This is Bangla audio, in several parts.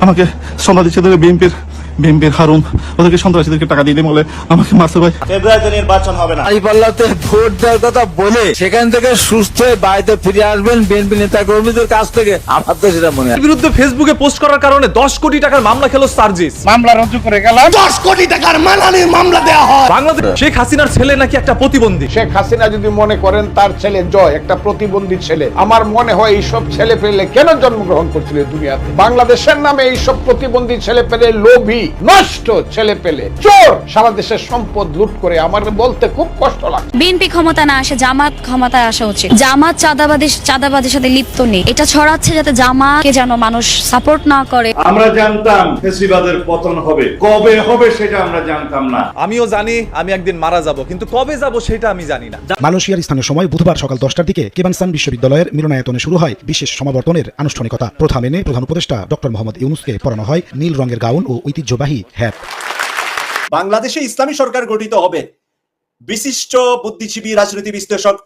আমাকে সোনা দিচ্ছে বিএনপির হারুন ওদেরকে সন্ত্রাসীদেরকে টাকা দিয়ে দিয়ে বলে আমাকে মারছে ভাই। ফেব্রুয়ারিতে নির্বাচন হবে না। ভোট দেওয়ার কথা বলে সেখান থেকে সুস্থ হয়ে বাড়িতে ফিরে আসবেন বিএনপি নেতা কর্মীদের কাছ থেকে। আমার তো সেটা মনে হয় বিরুদ্ধে ফেসবুকে পোস্ট করার কারণে দশ কোটি টাকার মামলা খেলো সার্জিস। মামলা রুজু করে গেলাম। দশ কোটি টাকার মানহানির মামলা দেওয়া হয়। বাংলাদেশ শেখ হাসিনার ছেলে নাকি একটা প্রতিবন্ধী? শেখ হাসিনা যদি মনে করেন তার ছেলে জয় একটা প্রতিবন্ধী ছেলে। আমার মনে হয় এইসব ছেলে পেলে কেন জন্মগ্রহণ করছিল দুনিয়াতে? বাংলাদেশের নামে এইসব প্রতিবন্ধী ছেলে পেলে লোভী। নষ্ট ছেলে পেলে। চোর! সারা দেশের সম্পদ লুট করে আমার বলতে খুব কষ্ট লাগে। বিএনপি ক্ষমতা না আসে জামাত ক্ষমতায় আসা উচিত। জামাত চাঁদাবাদী চাঁদাবাদের সাথে লিপ্ত নেই। এটা ছড়াচ্ছে যাতে জামাতকে যেন মানুষ সাপোর্ট না করে। আমরা জানতাম ফেসিবাদের পতন হবে। কবে হবে সেটা আমরা জানতাম না। আমিও জানি আমি একদিন মারা যাব কিন্তু কবে যাব সেটা আমি জানি না। মালয়েশিয়ার স্থানীয় সময় বুধবার সকাল দশটার দিকে কেবানসান বিশ্ববিদ্যালয়ের মিলনায়তনে শুরু হয় বিশেষ সমাবর্তনের আনুষ্ঠানিকতা। প্রথা মেনে প্রধান উপদেষ্টা ডক্টর মোহাম্মদ ইউনুসকে পরানো হয় নীল রঙের গাউন ও ঐতিহ্যবাহী হ্যাট বাংলাদেশে ইসলামী সরকার গঠিত হবে। বিশিষ্ট বুদ্ধিজীবী রাজনীতি বিশ্লেষক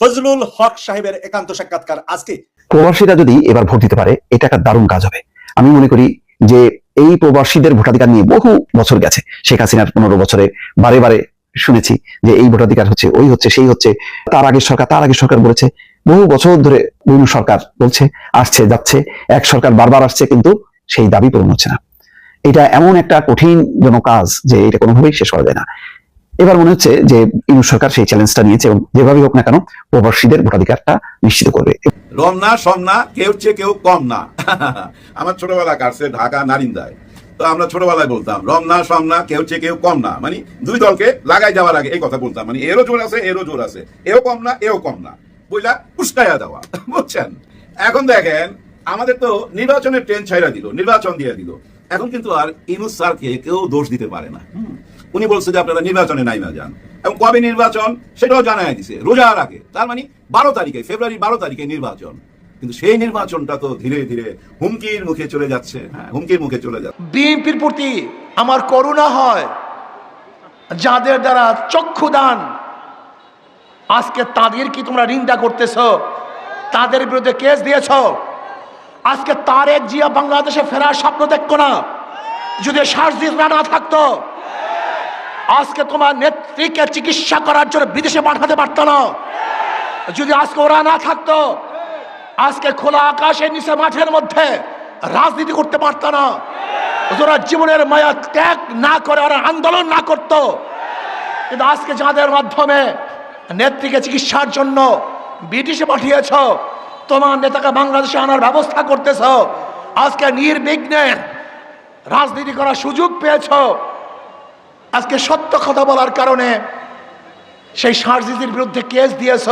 ফজলুল হক সাহেবের একান্ত সাক্ষাৎকার আজকে। প্রবাসীরা যদি এবার ভোট দিতে পারে এটা একটা দারুণ কাজ হবে। আমি মনে করি যে এই প্রবাসীদের ভোটাধিকার নিয়ে বহু বছর গেছে। শেখ হাসিনার পনেরো বছরে বারে বারে শুনেছি যে এই ভোটাধিকার হচ্ছে ওই হচ্ছে সেই হচ্ছে তার আগের সরকার তার আগের সরকার বলেছে। বহু বছর ধরে বিভিন্ন সরকার বলছে আসছে যাচ্ছে এক সরকার বারবার আসছে কিন্তু সেই দাবি পূরণ হচ্ছে না। এটা এমন একটা কঠিন জন কাজ যে এটা কোনোভাবেই শেষ করা যায় না। এবার মনে হচ্ছে যে ইউনুস সরকার সেই চ্যালেঞ্জটা নিয়েছে এবং যেভাবেই হোক না কেন প্রবাসীদের ভোটাধিকারটা নিশ্চিত করবে। রম না, সম না, কেউ চেয়ে কেউ কম না। আমার ছোটবেলা কাটছে ঢাকা নারিন্দায়। তো আমরা ছোটবেলায় বলতাম, রম না, সম না, কেউ চেয়ে কেউ কম না। মানে দুই দলকে লাগাই যাওয়ার আগে এই কথা বলতাম। মানে এরও জোর আছে, এরও জোর আছে। এও কম না, এও কম না। বুঝলা? উস্কাইয়া দেওয়া। বুঝছেন? এখন দেখেন, আমাদের তো নির্বাচনের ট্রেন ছাইরা দিল, নির্বাচন দিয়ে দিল। এখন কিন্তু আর ইনুস স্যারকে কেউ দোষ দিতে পারে না। উনি বলছে যে আপনারা নির্বাচনে নাই না যান। এবং কবে নির্বাচন সেটাও জানাই দিছে, রোজার আগে। তার মানে বারো তারিখে, ফেব্রুয়ারি বারো তারিখে নির্বাচন। কিন্তু সেই নির্বাচনটা তো ধীরে ধীরে হুমকির মুখে চলে যাচ্ছে। হ্যাঁ হুমকির মুখে চলে যাচ্ছে। বিএনপির প্রতি আমার করুণা হয়, যাদের দ্বারা চক্ষুদান। আজকে তাদের কি তোমরা নিন্দা করতেছ? তাদের বিরুদ্ধে কেস দিয়েছ? আজকে তারেক জিয়া বাংলাদেশে ফেরার স্বপ্ন দেখতো না। যদি সার্জিসরা না থাকতো, আজকে তোমার নেত্রীকে চিকিৎসা করার জন্য বিদেশে পাঠাতে পারতো না। যদি আজকে ওরা না থাকতো, আজকে খোলা আকাশের নিচে মাঠের মধ্যে রাজনীতি করতে পারত না। ওরা জীবনের মায়া ত্যাগ না করে, ওরা আন্দোলন না করত। কিন্তু আজকে যাদের মাধ্যমে নেত্রীকে চিকিৎসার জন্য ব্রিটিশে পাঠিয়েছ তোমার নেতাকে বাংলাদেশে আনার ব্যবস্থা করতেছ। আজকে নির্বিঘ্নে রাজনীতি করার সুযোগ পেয়েছ। আজকে সত্য কথা বলার কারণে সেই সার্জিসির বিরুদ্ধে কেস দিয়েছ।